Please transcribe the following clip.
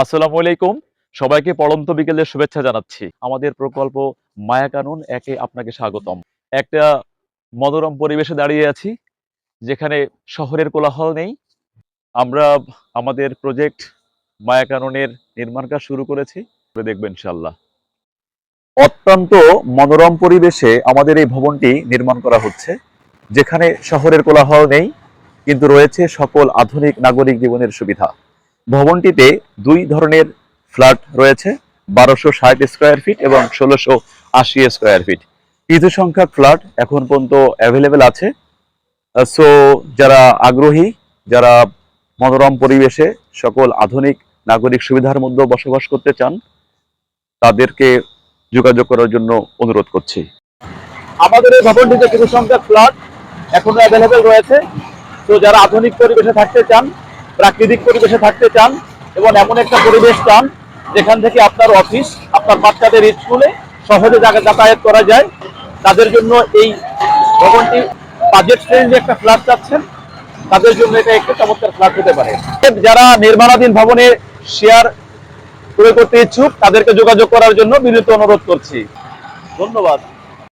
আসসালামু আলাইকুম। সবাইকে পড়ন্ত বিকেলের শুভেচ্ছা জানাচ্ছি। আমাদের প্রকল্প মায়া কানুন একে আপনাকে স্বাগতম। একটা মনোরম পরিবেশে দাঁড়িয়ে আছি, যেখানে শহরের কোলাহল নেই। আমরা আমাদের প্রজেক্ট মায়া কানুনের নির্মাণ কাজ শুরু করেছি করে দেখবেন ইনশাল্লাহ অত্যন্ত মনোরম পরিবেশে আমাদের এই ভবনটি নির্মাণ করা হচ্ছে, যেখানে শহরের কোলাহল নেই, কিন্তু রয়েছে সকল আধুনিক নাগরিক জীবনের সুবিধা। ভবনটিতে দুই ধরনের ফ্ল্যাট রয়েছে, বারোশো ষাট স্কোয়ার ফিট এবং ষোলোশো আশি স্কোয়ার ফিট। কিছু সংখ্যক ফ্ল্যাট এখন পর্যন্ত অ্যাভেলেবেল আছে। সো যারা আগ্রহী, যারা মনোরম পরিবেশে সকল আধুনিক নাগরিক সুবিধার মধ্যে বসবাস করতে চান, তাদেরকে যোগাযোগ করার জন্য অনুরোধ করছি। আমাদের এই ভবনটিতে কিছু সংখ্যক ফ্ল্যাট এখনও অ্যাভেলেবেল রয়েছে। তো যারা আধুনিক পরিবেশে থাকতে চান প্রাকৃতিক পরিবেশে থাকতে চান এবং এমন একটা পরিবেশ চান যেখান থেকে আপনার অফিস, আপনার বাচ্চাদের স্কুলে সহজে যাতায়াত করা যায়। তাদের জন্য এই ভবনটি বাজেট ফ্রেন্ডলি একটা ফ্ল্যাট চাচ্ছেন। তাদের জন্য এটা একটা চমৎকার ফ্ল্যাট হতে পারে। যারা নির্মাণাধীন ভবনে শেয়ার ক্রয় করতে ইচ্ছুক, তাদেরকে যোগাযোগ করার জন্য বিনীত অনুরোধ করছি। ধন্যবাদ।